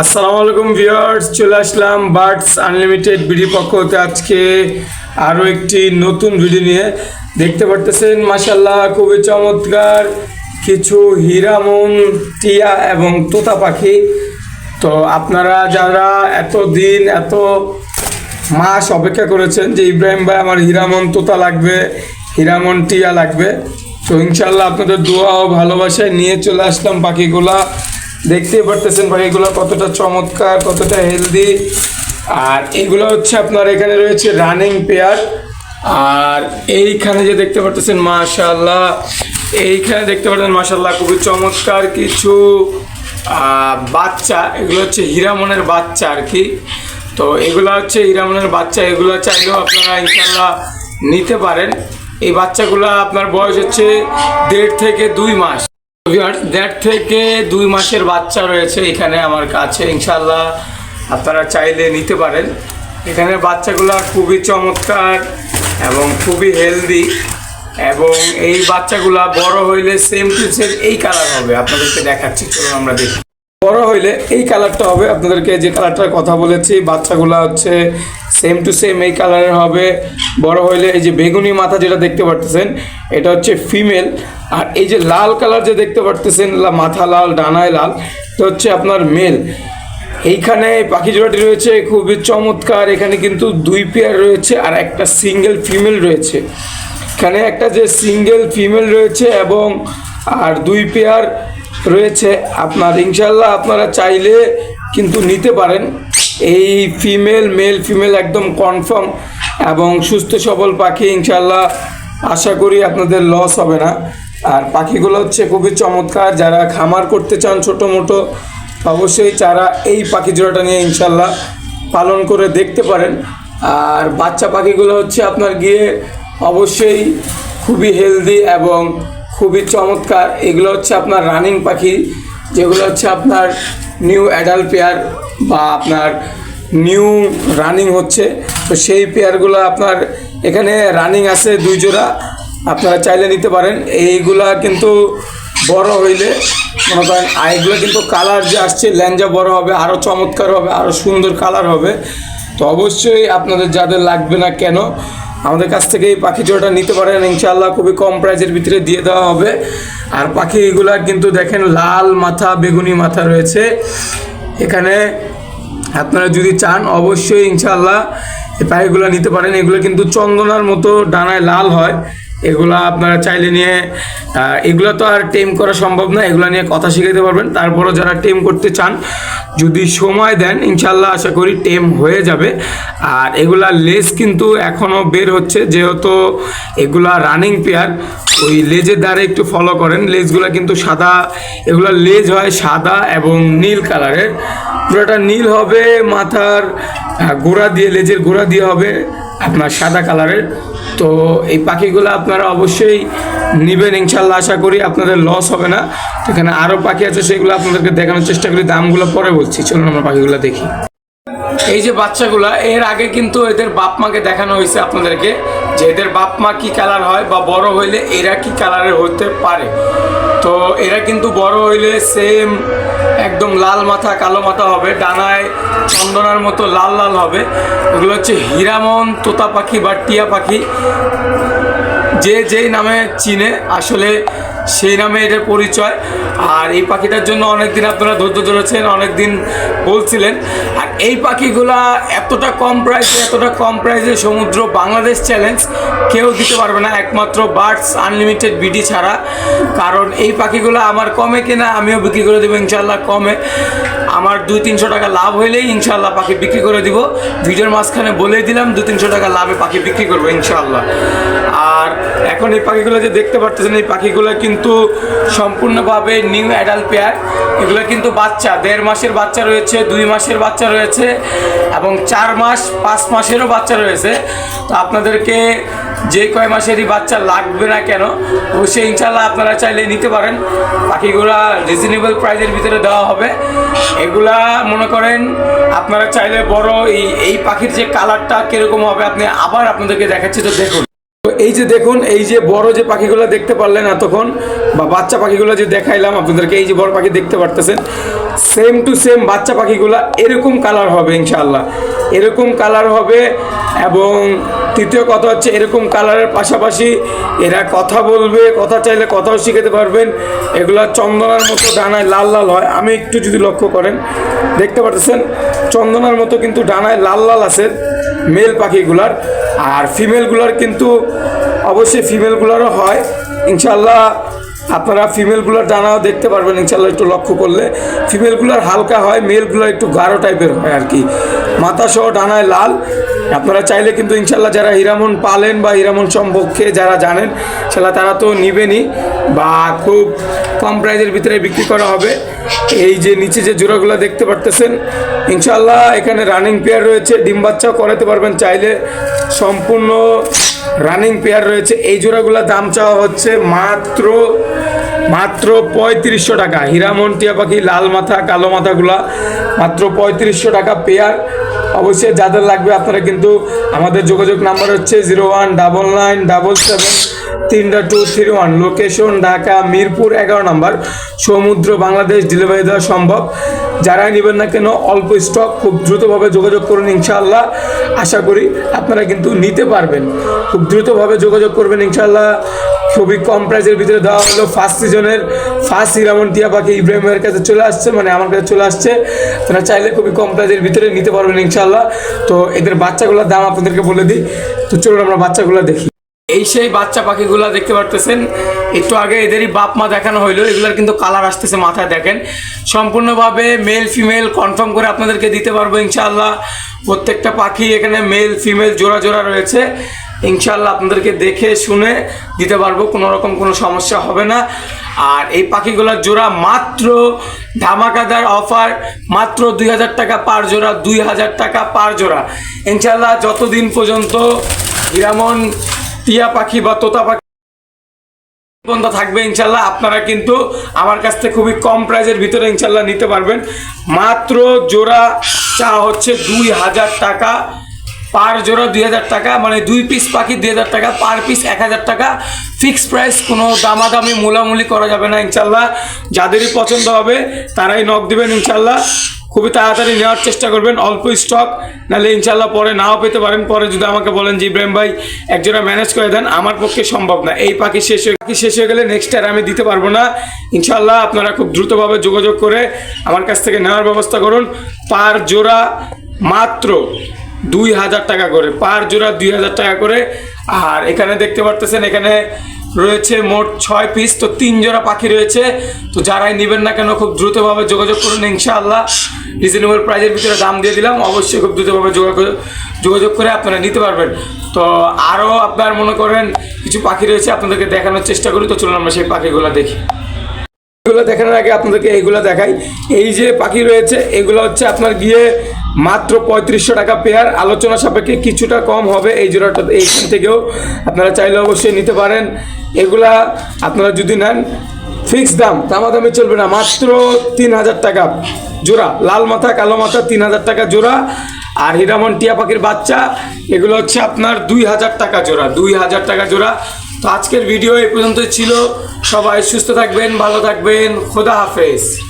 আসসালামু আলাইকুম ভিউয়ার্স, চলে আসলাম বার্ডস আনলিমিটেড বিডি পক্ষ হতে আজকে আরও একটি নতুন ভিডিও নিয়ে। দেখতে পারতেছেন মাসাল্লাহ খুবই চমৎকার কিছু হীরামন টিয়া এবং তোতা পাখি। তো আপনারা যারা এত দিন এত মাস অপেক্ষা করেছেন যে ইব্রাহিম ভাই আমার হিরামন তোতা লাগবে হীরামন টিয়া লাগবে, তো ইনশাল্লাহ আপনাদের দোয়া ও ভালোবাসায় নিয়ে চলে আসলাম পাখিগুলা। দেখতেই পারতেছেন ভাই, এগুলো কতটা চমৎকার, কতটা হেলদি আর এগুলো হচ্ছে আপনার, এখানে রয়েছে রানিং পেয়ার আর এইখানে যে দেখতে পারতেছেন মাশাল্লাহ এইখানে দেখতে পাচ্ছেন মাশাল্লাহ খুবই চমৎকার কিছু বাচ্চা। এগুলো হচ্ছে হিরামনের বাচ্চা আর কি। তো এগুলো হচ্ছে হিরামনের বাচ্চা, এগুলো চাইলেও আপনারা ইনশাল্লাহ নিতে পারেন। এই বাচ্চাগুলো আপনার বয়স হচ্ছে দেড় থেকে দুই মাস। দেড় থেকে দুই মাসের বাচ্চা রয়েছে এখানে আমার কাছে ইনশাল্লাহ আপনারা চাইলে নিতে পারেন। এখানে বাচ্চাগুলো খুবই চমৎকার এবং খুবই হেলদি এবং এই বাচ্চাগুলা বড় হইলে সেম টু এই কালার হবে। আপনাদেরকে দেখাচ্ছি, চলুন আমরা দেখি। বড় হইলে এই কালারটা হবে। আপনাদেরকে যে কালারটার কথা বলেছি, বাচ্চাগুলা হচ্ছে সেম টু সেম এই কালারের হবে। বড় হইলে এই যে বেগুনি মাথা যেটা দেখতে পারতেছেন, এটা হচ্ছে ফিমেল আর এই যে লাল কালার যে দেখতে পারতেছেন মাথা লাল, ডানায় লাল, এটা হচ্ছে আপনার মেল এইখানে পাখি জোড়াটি রয়েছে, খুবই চমৎকার। এখানে কিন্তু দুই পেয়ার রয়েছে আর একটা সিঙ্গেল ফিমেল রয়েছে। এখানে একটা যে সিঙ্গেল ফিমেল রয়েছে এবং আর দুই পেয়ার রয়েছে। আপনার ইনশাল্লাহ আপনারা চাইলে কিন্তু নিতে পারেন। এই ফিমেল মেল ফিমেল একদম কনফার্ম এবং সুস্থ, সবল পাখি ইনশাল্লাহ আশা করি আপনাদের লস হবে না। আর পাখিগুলো হচ্ছে খুবই চমৎকার, যারা খামার করতে চান ছোটো মোটো, অবশ্যই যারা এই পাখি জোড়াটা নিয়ে ইনশাল্লাহ পালন করে দেখতে পারেন। আর বাচ্চা পাখিগুলো হচ্ছে আপনার গিয়ে অবশ্যই খুবই হেলদি এবং খুবই চমৎকার। এগুলো হচ্ছে আপনার রানিং পাখি। যেগুলো হচ্ছে আপনার নিউ অ্যাডাল্ট পেয়ার বা আপনার নিউ রানিং হচ্ছে, তো সেই পেয়ারগুলো আপনার এখানে রানিং আছে দুই জোড়া, আপনারা চাইলে নিতে পারেন। এইগুলা কিন্তু বড় হইলে, মনে করেন, আর এগুলো কিন্তু কালার যে আসছে ল্যাঞ্জা বড় হবে আরও চমৎকার হবে আরও সুন্দর কালার হবে। তো অবশ্যই আপনাদের যাদের লাগবে না কেন আমাদের কাছ থেকে এই পাখি জোড়াটা নিতে পারেন ইনশাল্লাহ খুবই কম প্রাইজের ভিতরে দিয়ে দেওয়া হবে। আর পাখি পাখিগুলা কিন্তু দেখেন, লাল মাথা, বেগুনি মাথা রয়েছে। এখানে আপনারা যদি চান, অবশ্যই ইনশাল্লাহ এই পাখিগুলো নিতে পারেন। এগুলো কিন্তু চন্দনার মতো ডানায় লাল হয়। এগুলা আপনারা চাইলে নিয়ে এগুলো তো আর টেম করা সম্ভব না, এগুলো নিয়ে কথা শিখাতে পারবেন। তারপরও যারা টেম করতে চান, যদি সময় দেন ইনশাল্লাহ আশা করি টেম হয়ে যাবে। আর এগুলা লেজ কিন্তু এখনও বের হচ্ছে, যেহেতু এগুলা রানিং পেয়ার ওই লেজের দ্বারা একটু ফলো করেন। লেজগুলা কিন্তু সাদা, এগুলা লেজ হয় সাদা এবং নীল কালারের। পুরোটা নীল হবে, মাথার গোড়া দিয়ে, লেজের গোড়া দিয়ে হবে। আপনার সাদা কালারের। তো এই পাখিগুলো আপনারা অবশ্যই নেবেন ইনশাল্লাহ আশা করি আপনাদের লস হবে না। এখানে আরও পাখি আছে, সেগুলো আপনাদেরকে দেখানোর চেষ্টা করি, দামগুলো পরে বলছি। চলুন আমরা পাখিগুলো দেখি। এই যে বাচ্চাগুলা, এর আগে কিন্তু এদের বাপ মাকে দেখানো হয়েছে আপনাদেরকে। যে এদের বাপ মা কী কালার হয় বা বড় হইলে এরা কি কালারের হতে পারে? তো এরা কিন্তু বড় হইলে সেম একদম লাল মাথা, কালো মাথা হবে, ডানায় চন্দনার মতো লাল লাল হবে। এগুলো হচ্ছে হীরামন, তোতা পাখি বা টিয়া পাখি। যে যেই নামে চিনে, আসলে সেই নামে এটার পরিচয়। আর এই পাখিটার জন্য অনেকদিন আপনারা ধৈর্য ধরেছেন, অনেকদিন বলছিলেন। আর এই পাখিগুলা এতটা কম প্রাইসে এতটা কম প্রাইসে সমুদ্র বাংলাদেশ চ্যালেঞ্জ কেউ দিতে পারবে না, একমাত্র বার্ডস আনলিমিটেড বিডি ছাড়া। কারণ এই পাখিগুলো আমার কমে কিনা আমিও বিক্রি করে দেবো ইনশাল্লাহ কমে। আমার দুই তিনশো টাকা লাভ হইলেই ইনশাল্লাহ পাখি বিক্রি করে দিব। ভিডিওর মাঝখানে বলেই দিলাম দু তিনশো টাকা লাভে পাখি বিক্রি করব ইনশাল্লাহ আর এখন এই পাখিগুলো যে দেখতে পারতেছেন, এই পাখিগুলো কিন্তু সম্পূর্ণভাবে নিউ অ্যাডাল্ট পেয়ার এগুলো কিন্তু বাচ্চা, দেড় মাসের বাচ্চা রয়েছে, দুই মাসের বাচ্চা রয়েছে এবং চার মাস, পাঁচ মাসেরও বাচ্চা রয়েছে। তো আপনাদেরকে যে কয় মাসেরই বাচ্চা লাগবে না কেন, অবশ্যই ইনশাল্লাহ আপনারা চাইলে নিতে পারেন। পাখিগুলা রিজনেবল প্রাইজের ভিতরে দেওয়া হবে। এগুলা মনে করেন আপনারা চাইলে বড় এই এই পাখির যে কালারটা কীরকম হবে, আপনি আবার আপনাদেরকে দেখাচ্ছি। তো দেখুন তো এই যে দেখুন, এই যে বড় যে পাখিগুলো দেখতে পারলেন এতক্ষণ, বা বাচ্চা পাখিগুলো যে দেখাইলাম, আপনাদেরকে এই যে বড় পাখি দেখতে পারতেছেন সেম টু সেম বাচ্চা পাখিগুলো এরকম কালার হবে ইনশাআল্লাহ। এরকম কালার হবে এবং তৃতীয় কথা হচ্ছে এরকম কালারের পাশাপাশি এরা কথা বলবে, কথা চাইলে কথাও শিখাতে পারবেন। এগুলো চন্দনার মতো ডানায় লাল লাল হয়। আমি একটু যদি লক্ষ্য করেন, দেখতে পাচ্ছেন চন্দনার মতো কিন্তু ডানায় লাল লাল আছে। মেল পাখিগুলার, আর ফিমেলগুলার কিন্তু অবশ্যই ফিমেলগুলারও হয়। ইনশাল্লাহ আপনারা ফিমেলগুলোর ডানাও দেখতে পারবেন ইনশাল্লাহ একটু লক্ষ্য করলে। ফিমেলগুলোর হালকা হয় মেলগুলোর একটু গাঢ় টাইপের হয় আর কি। মাথা সহ ডানায় লাল। আপনারা চাইলে কিন্তু ইনশাল্লাহ যারা হিরামন পালেন বা হিরামন সম্পর্কে যারা জানেন সেটা তারা তো নিবেনই বা খুব কম প্রাইজের ভিতরে বিক্রি করা হবে। এই যে নিচে যে জোড়াগুলো দেখতে পারতেছেন ইনশাল্লাহ এখানে রানিং পেয়ার রয়েছে। ডিম বাচ্চাও করাতে পারবেন চাইলে। সম্পূর্ণ রানিং পেয়ার রয়েছে। এই জোড়াগুলো দাম চাওয়া হচ্ছে মাত্র মাত্র পঁয়ত্রিশশো টাকা। হীরামন টিয়া পাখি, লাল মাথা, কালো মাথাগুলা, মাত্র পঁয়ত্রিশশো টাকা পেয়ার অবশ্যই যাদের লাগবে আপনারা কিন্তু আমাদের যোগাযোগ নাম্বার হচ্ছে zero one double nine double seven তিনটা two three one. Location Dhaka, Mirpur, এগারো নাম্বার। সমুদ্র বাংলাদেশ ডেলিভারি দেওয়া সম্ভব। যারাই নেবেন না কেন, অল্প স্টক খুব দ্রুতভাবে যোগাযোগ করুন ইনশাআল্লাহ। আশা করি আপনারা কিন্তু নিতে পারবেন। খুব দ্রুতভাবে যোগাযোগ করবেন ইনশাআল্লাহ। খুবই কম প্রাইসের ভিতরে দেওয়া হলো ফার্স্ট সিজনের ফার্স্ট হিরামন টিয়া পাখি ইব্রাহিমের কাছে চলে আসছে মানে আমার কাছে চলে আসছে। আপনারা চাইলে খুবই কম প্রাইসের ভিতরে নিতে পারবেন ইনশাল্লাহ তো এদের বাচ্চাগুলোর দাম আপনাদেরকে বলে দিই। তো চলুন আমরা বাচ্চাগুলো দেখি। এই সেই বাচ্চা পাখিগুলো দেখতে পারতেছেন। একটু আগে এদেরই বাপ মা দেখানো হইল, এগুলোর কিন্তু কালার আসতেছে মাথায় দেখেন। সম্পূর্ণভাবে মেল ফিমেল কনফার্ম করে আপনাদেরকে দিতে পারব ইনশাআল্লাহ। প্রত্যেকটা পাখি এখানে মেল ফিমেল জোড়া জোড়া রয়েছে। ইনশাআল্লাহ আপনাদেরকে দেখে, শুনে দিতে পারব, কোনো রকম কোনো সমস্যা হবে না। আর এই পাখিগুলোর জোড়া মাত্র ধামাকাদার অফার, মাত্র দুই হাজার টাকা পার জোড়া, দুই হাজার টাকা পার জোড়া। ইনশাল্লাহ যতদিন পর্যন্ত হিরামন টিয়া পাখি বা তোতা পাখি পর্যন্ত থাকবে ইনশাল্লাহ আপনারা কিন্তু আমার কাছ থেকে খুবই কম প্রাইজের ভিতরে ইনশাল্লাহ নিতে পারবেন। মাত্র জোড়া চা হচ্ছে দুই হাজার টাকা। পার জোড়া দুই হাজার টাকা মানে দুই পিস পাখি দুই হাজার টাকা, পার পিস এক হাজার টাকা। ফিক্স প্রাইস কোনো দামাদামি, মোলামুলি করা যাবে না ইনশাল্লাহ যাদেরই পছন্দ হবে, তারাই নক দেবেন ইনশাল্লাহ খুবই তাড়াতাড়ি নেওয়ার চেষ্টা করবেন, অল্প স্টক নাহলে ইনশাল্লাহ পরে নাও পেতে পারেন। পরে যদি আমাকে বলেন যে, ইব্রাহিম ভাই একজোড়া ম্যানেজ করে দেন, আমার পক্ষে সম্ভব না। এই পাখি শেষ হয়ে, পাখি শেষ হয়ে গেলে নেক্সট আর আমি দিতে পারব না। ইনশাল্লাহ আপনারা খুব দ্রুতভাবে যোগাযোগ করে আমার কাছ থেকে নেওয়ার ব্যবস্থা করুন। পার জোড়া মাত্র দুই হাজার টাকা করে, পার জোড়া দুই হাজার টাকা করে। আর এখানে দেখতে পারতেছেন, এখানে রয়েছে মোট ছয় পিস তো তিন জোড়া পাখি রয়েছে। তো যারাই নেবেন না কেন, খুব দ্রুতভাবে যোগাযোগ করুন, ইনশাআল্লাহ। রিজনেবল প্রাইজের ভিতরে দাম দিয়ে দিলাম, অবশ্যই খুব দ্রুতভাবে যোগাযোগ যোগাযোগ করে আপনারা নিতে পারবেন। তো আরও আপনার মনে করেন কিছু পাখি রয়েছে, আপনাদেরকে দেখানোর চেষ্টা করি। তো চলুন আমরা সেই পাখিগুলো দেখি। এগুলো দেখানোর আগে আপনাদেরকে এইগুলো দেখাই। এই যে পাখি রয়েছে, এগুলো হচ্ছে আপনার গিয়ে মাত্র পঁয়ত্রিশশো টাকা পেয়ার। আলোচনা সাপেক্ষে কিছুটা কম হবে এই জোড়াটা। এইখান থেকেও আপনারা চাইলে অবশ্যই নিতে পারেন। এগুলা আপনারা যদি নেন ফিক্স দাম দামাদামি চলবে না। মাত্র তিন হাজার টাকা জোড়া। লাল মাথা, কালো মাথা, তিন হাজার টাকা জোড়া। আর হিরামন টিয়া পাখির বাচ্চা, এগুলো হচ্ছে আপনার দুই হাজার টাকা জোড়া, দুই হাজার টাকা জোড়া। তো আজকের ভিডিও এই পর্যন্ত ছিল। সবাই সুস্থ থাকবেন, ভালো থাকবেন। খোদা হাফেজ।